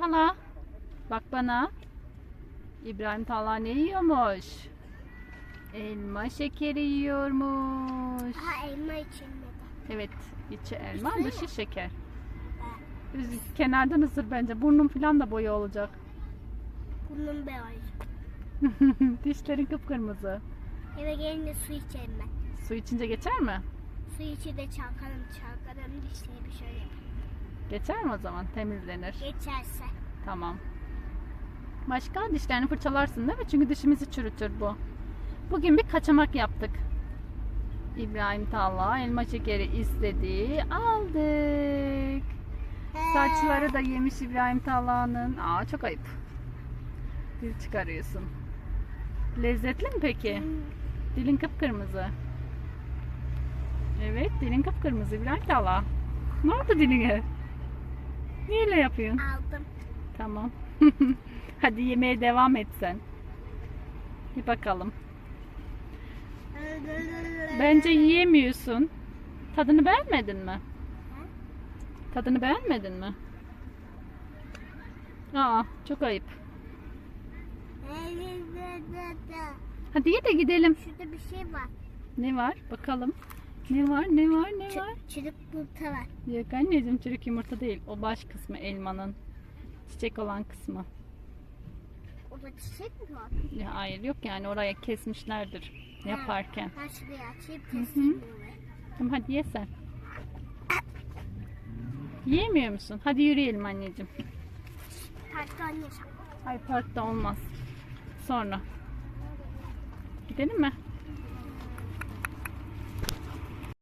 Tala. Bak bana. İbrahim Tala ne yiyormuş? Elma şekeri yiyormuş. Ha elma içinde. Evet, içi elma, Üstüne dışı şeker. Biz kenardan ısır bence. Burnun falan da boya olacak. bunun beyaz. Dişlerin kıpkırmızı. Eve gelince su içerim ben. Su içince geçer mi? Su içi de çalkalım çalkalım dişleri bir şöyle yapayım. Geçer mi o zaman? Temizlenir. Geçerse. Tamam. Başka dişlerini fırçalarsın değil mi? Çünkü dişimizi çürütür bu. Bugün bir kaçamak yaptık. İbrahim Talha elma şekeri istedi. Aldık. Saçları da yemiş İbrahim Talha'nın. Aa çok ayıp. Dil çıkarıyorsun. Lezzetli mi peki? Dilin kıpkırmızı. Evet dilin kıpkırmızı İbrahim Talha. Ne oldu diline? Niye öyle yapıyorsun? Aldım. Tamam. Hadi yemeğe devam et sen. Bir bakalım. Bence yiyemiyorsun. Tadını beğenmedin mi? Tadını beğenmedin mi? Aa, çok ayıp. Hadi ye de gidelim. Şurada bir şey var. Ne var? Bakalım. Ne var? Ne var? Ne var? Ç- çürük yumurta var. Yok anneciğim çürük yumurta değil. O baş kısmı elmanın. Çiçek olan kısmı. O da çiçek mi var? Ya, hayır yok yani oraya kesmişlerdir yaparken. Ha şuraya açayım keseyim. Tamam hadi ye sen. Yiyemiyor musun? Hadi yürüyelim anneciğim. Parktan yaşam. Ay parkta olmaz. Sonra. Gidelim mi?